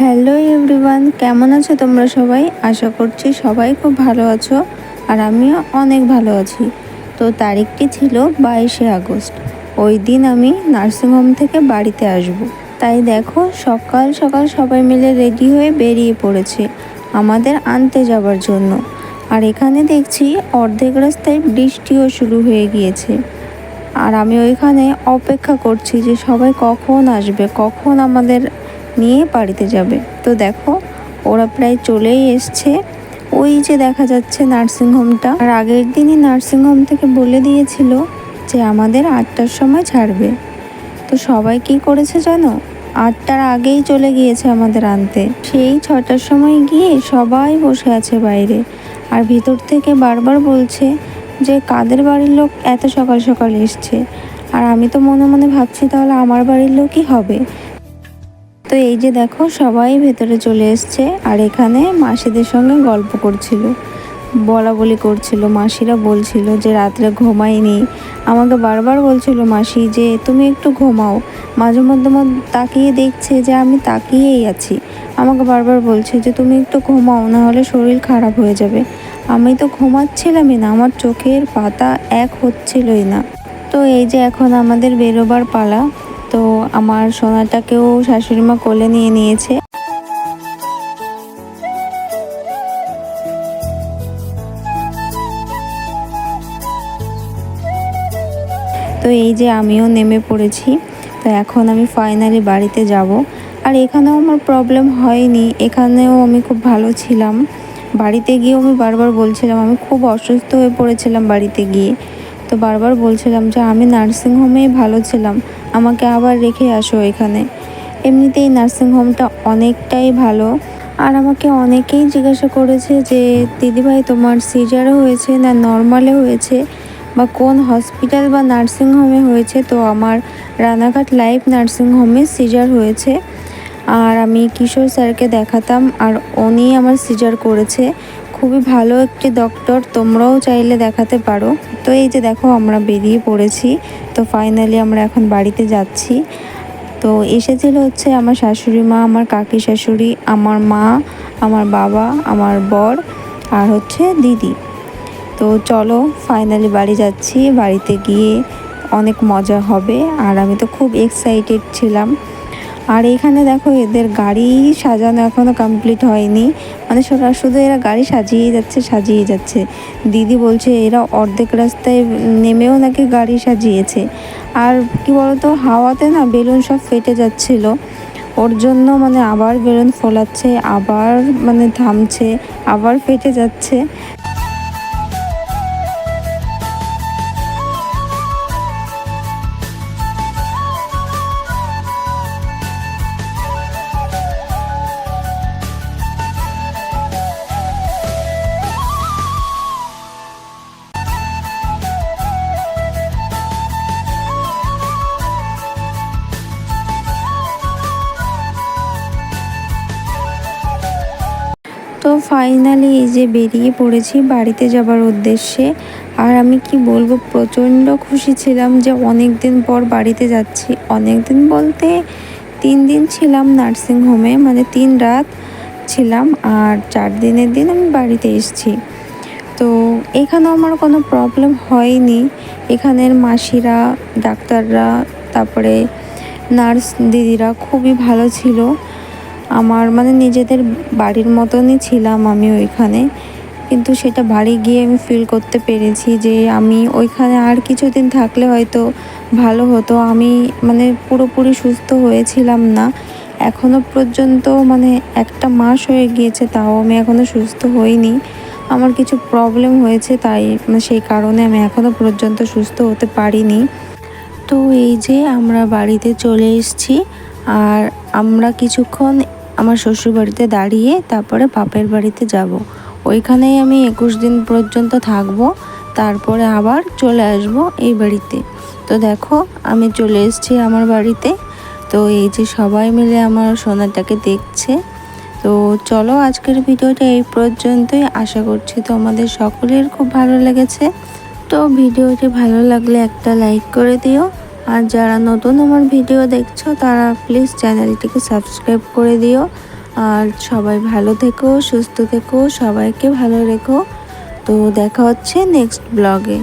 Hello everyone, কেমন আছো তোমরা সবাই? আশা করছি সবাই খুব ভালো আছো আর আমিও অনেক ভালো আছি। তো তারিখটি ছিল বাইশে আগস্ট। ওই দিন আমি নার্সিংহোম থেকে বাড়িতে আসব। তাই দেখো, সকাল সকাল সবাই মিলে রেডি হয়ে বেরিয়ে পড়েছে আমাদের আনতে যাবার জন্য। আর এখানে দেখছি অর্ধেক রাস্তায় বৃষ্টিও শুরু হয়ে গিয়েছে। আর আমি ওইখানে অপেক্ষা করছি যে সবাই কখন আসবে, কখন আমাদের নিয়ে বাড়িতে যাবে। তো দেখো, ওরা প্রায় চলেই এসছে। ওই যে দেখা যাচ্ছে নার্সিংহোমটা আর আগের দিনই নার্সিংহোম থেকে বলে দিয়েছিল যে আমাদের আটটার সময় ছাড়বে। তো সবাই কি করেছে জানো? আটটার আগেই চলে গিয়েছে আমাদের আনতে। সেই ছটার সময় গিয়ে সবাই বসে আছে বাইরে। আর ভিতর থেকে বারবার বলছে যে, কাদের বাড়ির লোক এত সকাল সকাল এসছে? আর আমি তো মনে মনে ভাবছি, তাহলে আমার বাড়ির লোকই হবে। তো এই যে দেখো, সবাই ভেতরে চলে এসছে আর এখানে মাসিদের সঙ্গে গল্প করছিল, বলা বলি করছিল, মাসিরা বলছিল যে রাত্রে ঘুমাইনি আমাকে বারবার বলছিল, মাসি, যে তুমি একটু ঘুমাও। মাঝে মধ্যে তাকিয়ে দেখছে যে আমি তাকিয়েই আছি। আমাকে বারবার বলছে যে, তুমি একটু ঘুমাও না হলে শরীর খারাপ হয়ে যাবে। আমি তো ঘুমাচ্ছিলামই না, আমার চোখের পাতা এক হচ্ছিলই না। তো এই যে এখন আমাদের বেরোবার পালা তো আমার সোনাটাকেও শাশুড়ি মা কোলে নিয়ে নিয়েছে। তো এই যে আমিও নেমে পড়েছি। তো এখন আমি ফাইনালি বাড়িতে যাব। আর এখানেও আমার প্রবলেম হয়নি। এখানেও আমি খুব ভালো ছিলাম। বাড়িতে গিয়েও আমি বারবার বলছিলাম, আমি খুব অসুস্থ হয়ে পড়েছিলাম বাড়িতে গিয়ে। তো বারবার বলছিলাম যে আমি নার্সিংহোমেই ভালো ছিলাম। আমাকে আবার রেখে আসো এখানে। এমনিতেই নার্সিংহোমটা অনেকটাই ভালো। আর আমাকে অনেকেই জিজ্ঞাসা করেছে যে, দিদিভাই, তোমার সিজারও হয়েছে না নর্মালে হয়েছে? বা কোন হসপিটাল বা নার্সিংহোমে হয়েছে? তো আমার রানাঘাট লাইফ নার্সিংহোমে সিজার হয়েছে। আর আমি কিশোর স্যারকে দেখাতাম, আর উনি আমার সিজার করেছে। খুবই ভালো একটি ডক্টর তোমরাও চাইলে দেখাতে পারো। তো এই যে দেখো, আমরা বেরিয়ে পড়েছি। তো ফাইনালি আমরা এখন বাড়িতে যাচ্ছি। তো এসেছিল হচ্ছে আমার শাশুড়ি মা, আমার কাকি শাশুড়ি, আমার মা, আমার বাবা, আমার বর আর হচ্ছে দিদি। তো চলো ফাইনালি বাড়ি যাচ্ছি। বাড়িতে গিয়ে অনেক মজা হবে। আর আমি তো খুব এক্সাইটেড ছিলাম। আর এখানে দেখো এদের গাড়ি সাজানো এখনও কমপ্লিট হয়নি। মানে শুধু এরা গাড়ি সাজিয়ে যাচ্ছে সাজিয়ে যাচ্ছে। দিদি বলছে এরা অর্ধেক রাস্তায় নেমেও নাকি গাড়ি সাজিয়েছে। আর কি বলতো, হাওয়াতে না বেলুন সব ফেটে যাচ্ছিল। ওর জন্য মানে আবার বেলুন ফোলাচ্ছে, আবার মানে থামছে, আবার ফেটে যাচ্ছে। তো ফাইনালি এই যে বেরিয়ে পড়েছি বাড়িতে যাবার উদ্দেশ্যে, আর আমি কি বলব, প্রচণ্ড খুশি ছিলাম যে অনেক দিন পর বাড়িতে যাচ্ছি। অনেক দিন বলতে তিন দিন ছিলাম নার্সিং হোমে মানে তিন রাত ছিলাম আর চার দিনের দিন আমি বাড়িতে এসেছি। তো এখানেও আমার কোনো প্রবলেম হয়নি। এখানের মাসিরা, ডাক্তাররা, তারপরে নার্স দিদিরা খুবই ভালো ছিল। আমার মানে নিজেদের বাড়ির মতনই ছিলাম আমি ওইখানে। কিন্তু সেটা বাড়ি গিয়ে আমি ফিল করতে পেরেছি যে আমি ওইখানে আর কিছুদিন থাকলে হয়তো ভালো হতো। আমি মানে পুরোপুরি সুস্থ হয়েছিলাম না। এখনও পর্যন্ত মানে একটা মাস হয়ে গিয়েছে, তাও আমি এখনও সুস্থ হইনি। আমার কিছু প্রবলেম হয়েছে, তাই মানে সেই কারণে আমি এখনও পর্যন্ত সুস্থ হতে পারিনি। তো এই যে আমরা বাড়িতে চলে এসেছি, আর আমরা কিছুক্ষণ আমার শ্বশুরবাড়িতে দাঁড়িয়ে তারপরে বাপের বাড়িতে যাব। ওইখানেই আমি একুশ দিন পর্যন্ত থাকব, তারপরে আবার চলে আসব এই বাড়িতে। তো দেখো, আমি চলে এসেছি আমার বাড়িতে। তো এই যে সবাই মিলে আমার সোনাটাকে দেখছে। তো চলো আজকের ভিডিওটা এই পর্যন্তই। আশা করছি তো আমাদের সকলের খুব ভালো লেগেছে। তো ভিডিওটি ভালো লাগলে একটা লাইক করে দিও। আর যারা নতুন আমার ভিডিও দেখছ, তারা প্লিজ চ্যানেলটিকে সাবস্ক্রাইব করে দিও। আর সবাই ভালো থেকো, সুস্থ থেকো, সবাইকে ভালো রেখো। তো দেখা হচ্ছে নেক্সট ব্লগে